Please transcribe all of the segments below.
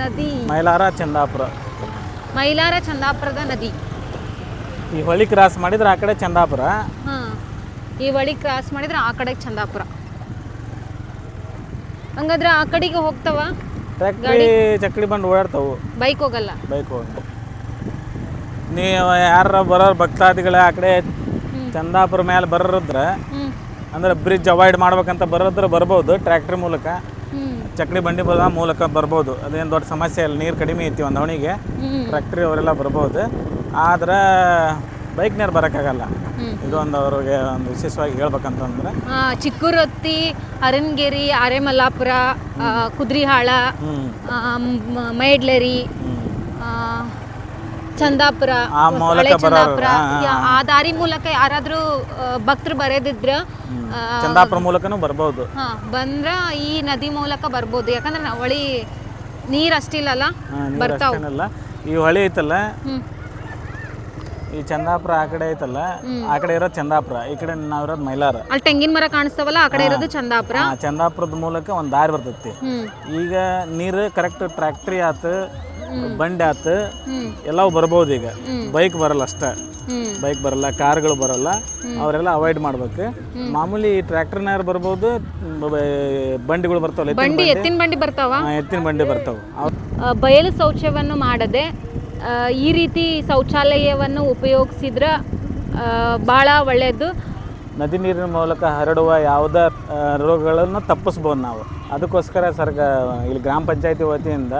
ನದಿ. ಮೈಲಾರ ಚಂದಾಪುರ. ಮೈಲಾರ ಚಂದಾಪುರದ ನದಿ. ಈ ಹೊಳಿ ಕ್ರಾಸ್ ಮಾಡಿದ್ರೆ ಆ ಕಡೆ ಚಂದಾಪುರ. ಹಾ ಈ ಹೊಳಿ ಕ್ರಾಸ್ ಮಾಡಿದ್ರೆ ಆ ಕಡೆ ಚಂದಾಪುರ. ಹಂಗಾದ್ರೆ ಆ ಕಡೆಗೆ ಹೋಗ್ತಾವ? ಟ್ರ್ಯಾಕ್ಟ್ರಿ ಚಕ್ಡಿ ಬಂದು ಓಡಾಡ್ತಾವು. ಬೈಕ್ ಹೋಗಲ್ಲ? ಬೈಕ್ ಹೋಗಿ ನೀವು ಯಾರ ಬರೋರು ಭಕ್ತಾದಿಗಳ ಆ ಕಡೆ ಚಂದಾಪುರ ಮೇಲೆ ಬರೋರಿದ್ರೆ ಅಂದ್ರೆ ಬ್ರಿಡ್ಜ್ ಅವಾಯ್ಡ್ ಮಾಡ್ಬೇಕಂತ ಬರೋದ್ರೆ ಬರ್ಬೋದು ಟ್ರ್ಯಾಕ್ಟರ್ ಮೂಲಕ. ಚಕ್ಡಿ ಬಂಡಿ ಬರೋ ಮೂಲಕ ಬರ್ಬೋದು. ಅದೇನು ದೊಡ್ಡ ಸಮಸ್ಯೆ ಇಲ್ಲ. ನೀರು ಕಡಿಮೆ ಐತಿ ಒಂದು ಅವನಿಗೆ ಟ್ರ್ಯಾಕ್ಟ್ರಿ ಅವರೆಲ್ಲ ಬರ್ಬೋದು. ಆದ್ರೆ ಬೈಕ್ನವ್ರು ಬರೋಕ್ಕಾಗಲ್ಲ. ಇದೊಂದು ಅವ್ರಿಗೆ ಒಂದು ವಿಶೇಷವಾಗಿ ಹೇಳ್ಬೇಕಂತಂದ್ರೆ. ಚಿಕ್ಕುರೊತ್ತಿ ಅರಣ್ಗೇರಿ ಅರೆಮಲ್ಲಾಪುರ ಕುದ್ರಿಹಾಳ ಮೈಡ್ಲೇರಿ ಚಂದಾಪುರ ಆ ಮೂಲಕ ಹಳೆ ಚಂದಾಪುರ ಯಾ- ಆ ದಾರಿ ಮೂಲಕ ಯಾರಾದ್ರೂ ಭಕ್ತರು ಬರೆದಿದ್ರ ಚಂದಾಪುರ ಮೂಲಕನೂ ಬರ್ಬೋದು. ಹಾ ಬಂದ್ರ ಈ ನದಿ ಮೂಲಕ ಬರ್ಬೋದು. ಯಾಕಂದ್ರೆ ನಾವು ಹೊಳಿ ನೀರ್ ಅಷ್ಟಿಲ್ಲಲ್ಲ ಬರ್ತಾವಲ್ಲ ನೀರು ಅಷ್ಟೇನಲ್ಲ. ಈ ಹೊಳಿ ಐತಲ್ಲ ಹ್ಮ್. ಈ ಚಂದಾಪುರ ಆ ಕಡೆ ಐತಲ್ಲ ಆ ಕಡೆ ಇರೋದು ಚಂದಾಪುರ ಈ ಕಡೆ ನಾವಿರೋದು ಮೈಲಾರ. ಅಲ್ಲಿ ತೆಂಗಿನ ಮರ ಕಾಣಿಸ್ತಾವಲ್ಲ ಆ ಕಡೆ ಇರೋದು ಚಂದಾಪುರ. ಆ ಚಂದಾಪುರದ ಮೂಲಕ ಒಂದು ದಾರಿ ಬರ್ತೈತಿ. ಹ್ಮ್. ಈಗ ನೀರು ಕರೆಕ್ಟ್ ಟ್ರ್ಯಾಕ್ಟ್ರಿ ಆತು ಬಂಡಿ ಆತು. ಎಲ್ಲವೂ ಬರ್ಬೋದು ಈಗ. ಬೈಕ್ ಬರಲ್ಲ ಅಷ್ಟೇ. ಬೈಕ್ ಬರಲ್ಲ ಕಾರ್ಗಳು ಬರಲ್ಲ. ಅವರೆಲ್ಲ ಅವಾಯ್ಡ್ ಮಾಡ್ಬೇಕು. ಮಾಮೂಲಿ ಟ್ರ್ಯಾಕ್ಟರ್ನಾರು ಬರ್ಬೋದು ಬಂಡಿಗಳು ಬರ್ತಾವಲ್ಲ ಬಂಡಿ ಎತ್ತಿನ ಬಂಡಿ ಬರ್ತಾವ? ಎತ್ತಿನ ಬಂಡಿ ಬರ್ತಾವ. ಬಯಲು ಶೌಚವನ್ನು ಮಾಡದೆ ಈ ರೀತಿ ಶೌಚಾಲಯವನ್ನು ಉಪಯೋಗಿಸಿದ್ರೆ ಭಾಳ ಒಳ್ಳೆಯದು ನದಿ ನೀರಿನ ಮೂಲಕ ಹರಡುವ ಯಾವುದೇ ರೋಗಗಳನ್ನು ತಪ್ಪಿಸ್ಬೋದು ನಾವು. ಅದಕ್ಕೋಸ್ಕರ ಸರ್ಕ ಇಲ್ಲಿ ಗ್ರಾಮ ಪಂಚಾಯತಿ ವತಿಯಿಂದ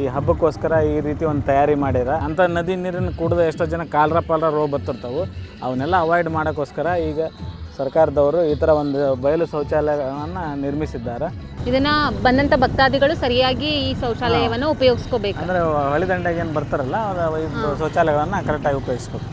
ಈ ಹಬ್ಬಕ್ಕೋಸ್ಕರ ಈ ರೀತಿ ಒಂದು ತಯಾರಿ ಮಾಡ್ಯಾರ ಅಂಥ ನದಿ ನೀರನ್ನು ಕುಡಿದ ಎಷ್ಟೋ ಜನ ಕಾಲರ ಪಾಲರ ರೋಗ ಬರ್ತಿರ್ತಾವೆ. ಅವನ್ನೆಲ್ಲ ಅವಾಯ್ಡ್ ಮಾಡೋಕ್ಕೋಸ್ಕರ ಈಗ ಸರ್ಕಾರದವರು ಈ ಥರ ಒಂದು ಬಯಲು ಶೌಚಾಲಯಗಳನ್ನು ನಿರ್ಮಿಸಿದ್ದಾರೆ. ಇದನ್ನು ಬಂದಂಥ ಭಕ್ತಾದಿಗಳು ಸರಿಯಾಗಿ ಈ ಶೌಚಾಲಯವನ್ನು ಉಪಯೋಗಿಸ್ಕೋಬೇಕು. ಅಂದರೆ ಹೊಳಿದಂಡೆಗೆ ಏನು ಬರ್ತಾರಲ್ಲ ಅವ್ರು ಶೌಚಾಲಯಗಳನ್ನು ಕರೆಕ್ಟಾಗಿ ಉಪಯೋಗಿಸ್ಬೇಕು.